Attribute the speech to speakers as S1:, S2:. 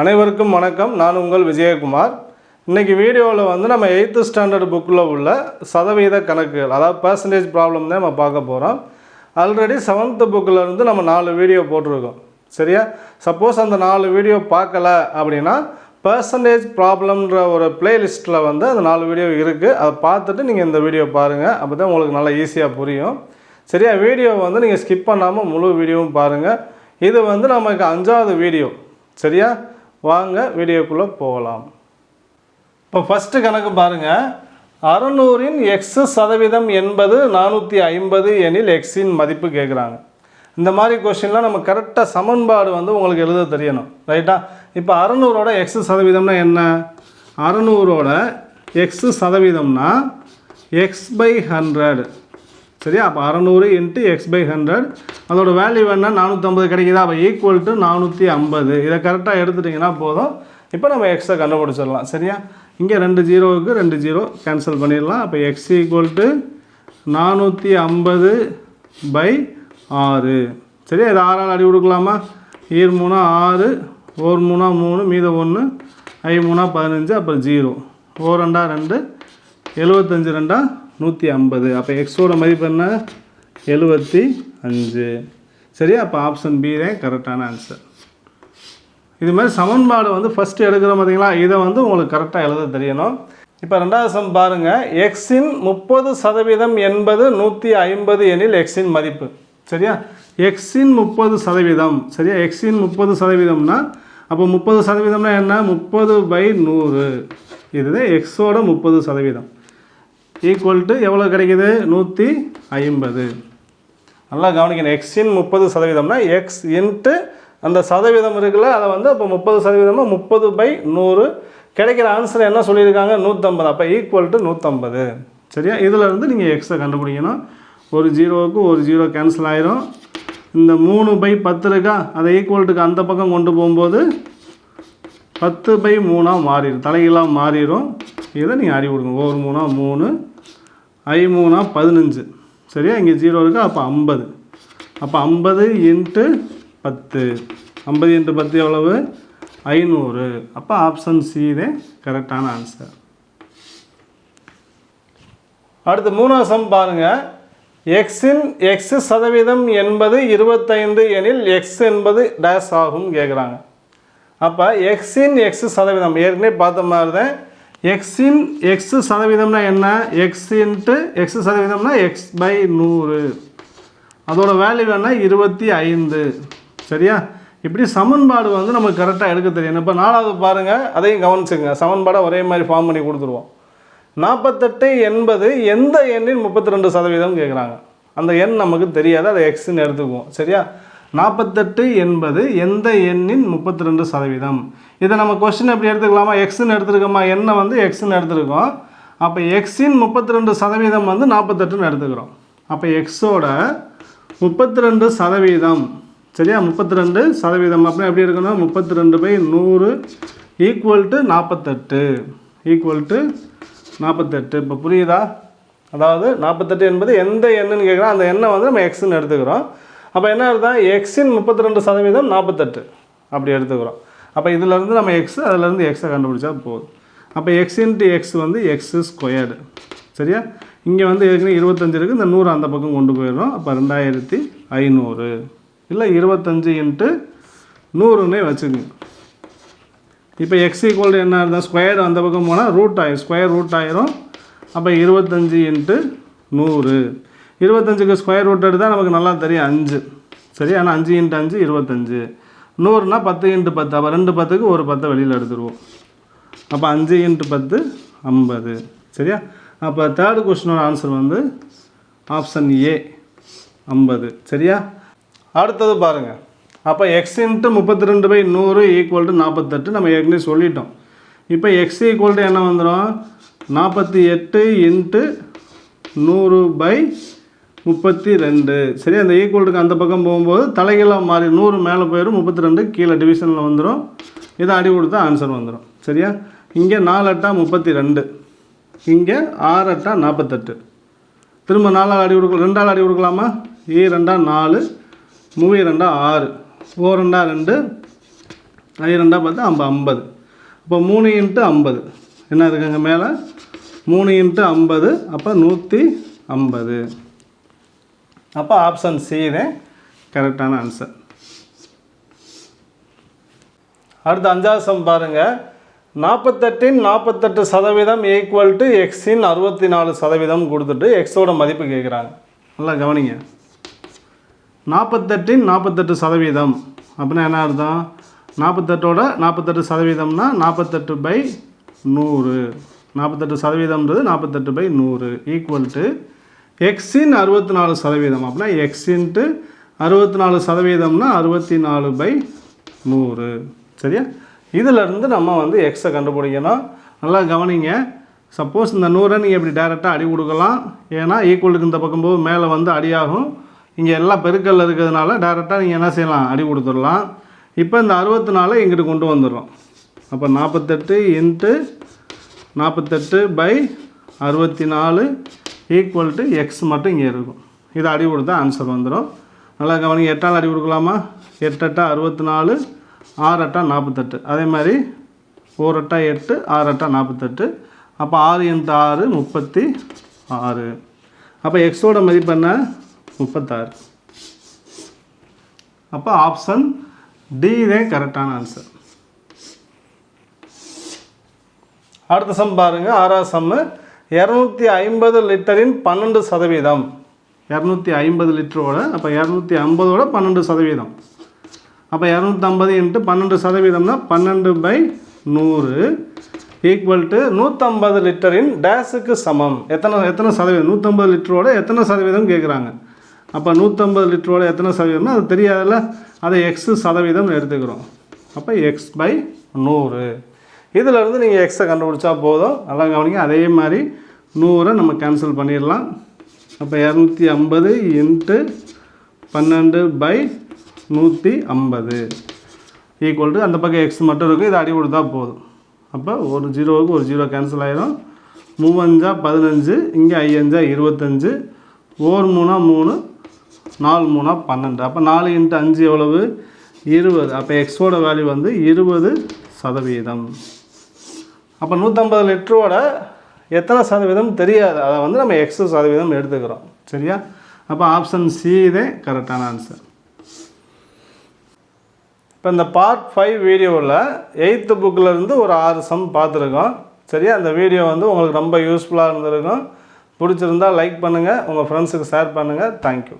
S1: அனைவருக்கும் வணக்கம். நான் உங்கள் விஜயகுமார். இன்றைக்கி வீடியோவில் வந்து நம்ம எயித்து ஸ்டாண்டர்ட் புக்கில் உள்ள சதவீத கணக்குகள் அதாவது பர்சன்டேஜ் ப்ராப்ளம் தான் நம்ம பார்க்க போகிறோம் ஆல்ரெடி செவன்த்து புக்கில் இருந்து நம்ம நாலு வீடியோ போட்டிருக்கோம். சரியா? சப்போஸ் அந்த நாலு வீடியோ பார்க்கல அப்படின்னா பர்சன்டேஜ் ப்ராப்ளம்ன்ற ஒரு பிளேலிஸ்ட்டில் வந்து அந்த நாலு வீடியோ இருக்குது அதை பார்த்துட்டு நீங்கள் இந்த வீடியோ பாருங்கள் அப்போ தான் உங்களுக்கு நல்லா ஈஸியாக புரியும். சரியா? வீடியோ வந்து நீங்கள் ஸ்கிப் பண்ணாமல் முழு வீடியோவும் பாருங்கள் இது வந்து நமக்கு அஞ்சாவது வீடியோ சரியா? வாங்க வீடியோக்குள்ளே போகலாம். இப்போ ஃபஸ்ட்டு கணக்கு பாருங்கள் அறநூறின் எக்ஸ் சதவீதம் எண்பது நானூற்றி ஐம்பது எனில் எக்ஸின் மதிப்பு கேட்குறாங்க இந்த மாதிரி கொஷின்லாம் நம்ம கரெக்டாக சமன்பாடு வந்து உங்களுக்கு எழுத தெரியணும். ரைட்டா இப்போ அறநூறோட எக்ஸ் சதவீதம்னா என்ன? அறநூறோட எக்ஸ் சதவீதம்னா எக்ஸ் பை ஹண்ட்ரட் சரியா? அப்போ அறநூறு இன்ட்டு எக்ஸ் பை ஹண்ட்ரட் அதோட வேல்யூ என்ன நானூற்றம்பது கிடைக்குதா? அப்போ ஈக்குவல் டு நானூற்றி ஐம்பது. இதை கரெக்டாக எடுத்துட்டிங்கன்னா போதும். இப்போ நம்ம எக்ஸை கண்டுபிடிச்சிடலாம். சரியா? இங்கே ரெண்டு ஜீரோவுக்கு ரெண்டு ஜீரோ கேன்சல் பண்ணிடலாம். அப்போ எக்ஸ் ஈக்குவல் டு நானூற்றி ஐம்பது பை ஆறு. சரியா? இது ஆறால் அடி கொடுக்கலாமா? ஈர் மூணா ஆறு ஓர் மூணா மூணு மீதம் ஒன்று ஐ மூணா பதினஞ்சு அப்புறம் ஜீரோ ஓ ரெண்டா ரெண்டு எழுபத்தஞ்சு ரெண்டா நூற்றி ஐம்பது. அப்போ எக்ஸோட மதிப்பு என்ன? எழுபத்தி அஞ்சு. சரியா? அப்போ ஆப்ஷன் பி தான் கரெக்டான ஆன்சர் இது மாதிரி சமன்பாடு வந்து ஃபஸ்ட்டு எடுக்கிறோம் பார்த்தீங்களா இதை வந்து உங்களுக்கு கரெக்டாக எழுத தெரியணும். இப்போ ரெண்டாவது சம் பாருங்கள் எக்ஸின் முப்பது சதவீதம் என்பது நூற்றி ஐம்பது எனில் எக்ஸின் மதிப்பு. சரியா? எக்ஸின் முப்பது சதவீதம். சரியா? எக்ஸின் முப்பது சதவீதம்னா அப்போ முப்பது சதவீதம்னா என்ன? முப்பது பை நூறு. இதுதான் எக்ஸோட முப்பது சதவீதம். ஈக்குவல் டு எவ்வளோ கிடைக்குது? நூற்றி ஐம்பது. நல்லா கவனிக்கணும். எக்ஸின் முப்பது சதவீதம்னா எக்ஸ் இன்ட்டு அந்த சதவீதம் இருக்குல்ல அதை வந்து அப்போ முப்பது சதவீதமாக முப்பது பை நூறு. கிடைக்கிற ஆன்சர் என்ன சொல்லியிருக்காங்க? நூற்றம்பது அப்போ ஈக்குவல் டு நூற்றம்பது சரியா? இதில் இருந்து நீங்கள் எக்ஸை கண்டுபிடிக்கணும். ஒரு ஜீரோவுக்கு ஒரு ஜீரோ கேன்சல் ஆயிரும். இந்த மூணு பை பத்து இருக்கா? அதை ஈக்குவல்ட்டுக்கு அந்த பக்கம் கொண்டு போகும்போது பத்து பை மூணாக மாறிடும். தலைகீழாக மாறிடும். இதை நீங்கள் அறிவு கொடுங்க. ஓர் மூணா மூணு ஐ மூணா பதினஞ்சு. சரியா? இங்கே ஜீரோ இருக்கா? அப்போ ஐம்பது. அப்போ ஐம்பது இன்ட்டு பத்து. ஐம்பது இன்ட்டு பத்து எவ்வளவு? ஐநூறு. அப்போ ஆப்ஷன் சி தான் கரெக்டான ஆன்சர் அடுத்து மூணாவது சம் பாருங்கள் எக்ஸின் எக்ஸ் சதவீதம் என்பது இருபத்தைந்து எனில் எக்ஸ் என்பது டேஸ் ஆகும் கேட்குறாங்க அப்போ எக்ஸின் எக்ஸ் சதவீதம். ஏற்கனவே பார்த்த மாதிரி தான் எக்ஸின் எக்ஸ் சதவீதம்னா என்ன? எக்ஸ் இன்ட்டு எக்ஸ் சதவீதம்னா எக்ஸ் பை நூறு. அதோட வேல்யூ என்ன? இருபத்தி ஐந்து. சரியா? இப்படி சமன்பாடு வந்து நமக்கு கரெக்டாக எடுக்க தெரியும். இப்போ நாலாவது பாருங்கள் அதையும் கவனிச்சுங்க சமன்பாடை ஒரே மாதிரி ஃபார்ம் பண்ணி கொடுத்துருவோம். நாற்பத்தெட்டு எண்பது எந்த எண்ணின் முப்பத்தி ரெண்டு சதவீதம் கேட்குறாங்க அந்த எண் நமக்கு தெரியாது. அதை எக்ஸ்ன்னு எடுத்துக்குவோம். சரியா? நாற்பத்தெட்டு என்பது எந்த எண்ணின் முப்பத்தி ரெண்டு சதவீதம்? இதை நம்ம கொஸ்டின் எப்படி எடுத்துக்கலாமா? எக்ஸ்ன்னு எடுத்துருக்கோமா? எண்ணை வந்து எக்ஸ்ன்னு எடுத்துருக்கோம். அப்போ எக்ஸின் முப்பத்தி ரெண்டு சதவீதம் வந்து நாற்பத்தெட்டுன்னு எடுத்துக்கிறோம். அப்போ எக்ஸோட முப்பத்தி ரெண்டு சதவீதம். சரியா? முப்பத்தி ரெண்டு சதவீதம். அப்படின்னா எப்படி இருக்கணும் முப்பத்தி ரெண்டு பை நூறு ஈக்குவல் டு நாற்பத்தெட்டு. ஈக்குவல் டு நாற்பத்தெட்டு. இப்போ புரியுதா? அதாவது நாற்பத்தெட்டு என்பது எந்த எண்ணுன்னு கேட்குறோம். அந்த எண்ணை வந்து நம்ம எக்ஸ்ன்னு எடுத்துக்கிறோம். அப்போ என்ன அர்த்தம்? எக்ஸின் முப்பத்தி ரெண்டு சதவீதம் நாற்பத்தெட்டு அப்படி எடுத்துக்கிறோம். அப்போ இதிலேருந்து நம்ம எக்ஸ் அதிலேருந்து எக்ஸை கண்டுபிடிச்சா போதும். அப்போ எக்ஸ் இன்ட்டு எக்ஸ் வந்து எக்ஸ் ஸ்கொயர்டு சரியா? இங்கே வந்து ஏற்கனவே இருபத்தஞ்சு இருக்குது இந்த நூறு அந்த பக்கம் கொண்டு போயிடுறோம். அப்போ ரெண்டாயிரத்தி ஐநூறு. இல்லை இருபத்தஞ்சு இன்ட்டு நூறுன்னே வச்சுக்கோங்க. இப்போ எக்ஸ் ஈக்குவல் என்ன இருந்தால் ஸ்கொயர் அந்த பக்கம் போனால் ரூட் ஆயிரும். ஸ்கொயர் ரூட் ஆயிரும். அப்போ இருபத்தஞ்சி இன்ட்டு நூறு. இருபத்தஞ்சுக்கு ஸ்கொயர் ரூட் எடுத்தால் நமக்கு நல்லா தெரியும் அஞ்சு. சரி ஆனால் அஞ்சு இன்ட்டு அஞ்சு இருபத்தஞ்சு. நூறுனா பத்து இன்ட்டு பத்து. அப்போ ரெண்டு பத்துக்கு ஒரு பத்தை வெளியில் எடுத்துருவோம். அப்போ அஞ்சு இன்ட்டு பத்து ஐம்பது. சரியா? அப்போ தேர்டு கொஸ்டினோட ஆன்சர் வந்து ஆப்ஷன் ஏ ஐம்பது. சரியா? அடுத்தது பாருங்கள் அப்போ எக்ஸ் இன்ட்டு முப்பத்தி ரெண்டு பை நூறு ஈக்குவல் டு நாற்பத்தெட்டு நம்ம ஏற்கனவே சொல்லிட்டோம். இப்போ எக்ஸ் ஈக்குவல் டு என்ன வந்துடும் நாற்பத்தி எட்டு இன்ட்டு நூறு பை முப்பத்தி ரெண்டு சரி அந்த ஈக்குவல்ட்டுக்கு அந்த பக்கம் போகும்போது தலைகீழாக மாறி நூறு மேலே போயிடும் முப்பத்தி ரெண்டு கீழே டிவிஷனில் வந்துடும் இதை அடி கொடுத்தா ஆன்சர் வந்துடும் சரியா? இங்கே நாலு அட்டா முப்பத்தி ரெண்டு இங்கே ஆறு அட்டா நாற்பத்தெட்டு திரும்ப நாலாள் அடி கொடுக்க ரெண்டாள் அடி கொடுக்கலாமா? ஈ ரெண்டா நாலு மூவி e ரெண்டா ஆறு. ஓ ரெண்டா ரெண்டு ஐ ரெண்டாக பார்த்தா ஐம்ப ஐம்பது அப்போ மூணு இன்ட்டு ஐம்பது. என்ன இருக்குங்க மேலே? மூணு இன்ட்டு ஐம்பது அப்போ நூற்றி ஐம்பது. அப்போ ஆப்ஷன் சி தான் கரெக்டான ஆன்சர் அடுத்து அஞ்சாவது சம் பாருங்கள் நாற்பத்தெட்டின் நாற்பத்தெட்டு சதவீதம் ஈக்குவல் டு எக்ஸின் அறுபத்தி நாலு சதவீதம் கொடுத்துட்டு எக்ஸோட மதிப்பு கேட்குறாங்க நல்லா கவனிங்க. நாற்பத்தெட்டின் நாற்பத்தெட்டு சதவீதம் அப்படின்னா என்ன அர்த்தம்? நாற்பத்தெட்டோட நாற்பத்தெட்டு சதவீதம்னா நாற்பத்தெட்டு பை நூறு. நாற்பத்தெட்டு சதவீதம்ன்றது நாற்பத்தெட்டு பை நூறு. ஈக்குவல் டு எக்ஸின் அறுபத்தி நாலு சதவீதம் அப்படின்னா எக்ஸ் இன்ட்டு அறுபத்தி நாலு சதவீதம்னா அறுபத்தி நாலு பை நூறு. சரியா? இதிலிருந்து நம்ம வந்து எக்ஸை கண்டுபிடிக்கணும். நல்லா கவனிங்க. சப்போஸ் இந்த நூறை நீங்கள் இப்படி டைரெக்டாக அடி கொடுக்கலாம். ஏன்னா ஈக்குவலுக்கு இந்த பக்கம் போது மேலே வந்து அடியாகும். இங்கே எல்லாம் பெருக்கல்ல இருக்கிறதுனால டைரெக்டாக நீங்கள் என்ன செய்யலாம்? அடி கொடுத்துடலாம். இப்போ இந்த அறுபத்தி நாலை இங்கிட்டு கொண்டு வந்துடுறோம். அப்போ நாற்பத்தெட்டு இன்ட்டு நாற்பத்தெட்டு பை அறுபத்தி நாலு ஈக்குவல் டு எக்ஸ் மட்டும் இங்கே இருக்கும். இதை அடி கொடுத்தா ஆன்சர் வந்துடும் நல்லா கவனிங்க எட்டால் அடி கொடுக்கலாமா? எட்டெட்டா அறுபத்தி நாலு ஆறு நாற்பத்தெட்டு. அதே மாதிரி ஒரு எட்டு ஆறட்டா நாற்பத்தெட்டு. அப்போ ஆறு எந்த ஆறு முப்பத்தி ஆறு. அப்போ எக்ஸோட மதிப்பு என்ன? முப்பத்தாறு. அப்போ ஆப்ஷன் டி இதே கரெக்டான ஆன்சர் அடுத்த சம் பாருங்கள் ஆறாவது சம்மு இரநூத்தி ஐம்பது லிட்டரின் பன்னெண்டு சதவீதம். இரநூத்தி ஐம்பது லிட்டரோட அப்போ இரநூத்தி ஐம்பதோட பன்னெண்டு சதவீதம். அப்போ இரநூத்தம்பது இன்ட்டு பன்னெண்டு சதவீதம்னா பன்னெண்டு பை நூறு ஈக்குவல் டு நூற்றம்பது லிட்டரின் டேஸுக்கு சமம். எத்தனை எத்தனை சதவீதம்? நூற்றம்பது லிட்டரோட எத்தனை சதவீதம் கேட்குறாங்க அப்போ நூற்றம்பது லிட்டரோட எத்தனை சதவீதம்னா அது தெரியாதில்ல? அதை எக்ஸு சதவீதம் எடுத்துக்கிறோம். அப்போ எக்ஸ் பை நூறு. இதிலேருந்து நீங்கள் எக்ஸை கண்டுபிடிச்சா போதும். நல்லா கவனிங்க. அதே மாதிரி நூறை நம்ம கேன்சல் பண்ணிடலாம். அப்போ இரநூத்தி ஐம்பது இன்ட்டு பன்னெண்டு பை நூற்றி ஐம்பது. ஈக்குவல் டு அந்த பக்கம் எக்ஸ் மட்டும் இருக்குது இதை அடி கொடுத்தா போதும். அப்போ ஒரு ஜீரோவுக்கு ஒரு ஜீரோ கேன்சல் ஆகிடும் மூவஞ்சா பதினஞ்சு இங்கே ஐயஞ்சா இருபத்தஞ்சு. ஓர் மூணா மூணு நாலு மூணா பன்னெண்டு. அப்போ நாலு இன்ட்டு அஞ்சு எவ்வளவு? இருபது. அப்போ எக்ஸோட வேல்யூ வந்து இருபது சதவீதம். அப்போ நூற்றம்பது லிட்டரோட எத்தனை சதவீதம் தெரியாது. அதை வந்து நம்ம எக்ஸ் சதவீதம் எடுத்துக்கிறோம். சரியா? அப்போ ஆப்ஷன் சி இதே கரெக்டான ஆன்சர் இப்போ இந்த பார்ட் ஃபைவ் வீடியோவில் எயித்து புக்கில் இருந்து ஒரு ஆறு சம் பார்த்துருக்கோம். சரியா? அந்த வீடியோ வந்து உங்களுக்கு ரொம்ப யூஸ்ஃபுல்லாக இருந்திருக்கும். பிடிச்சிருந்தா லைக் பண்ணுங்கள் உங்கள் ஃப்ரெண்ட்ஸுக்கு ஷேர் பண்ணுங்கள் தேங்க்யூ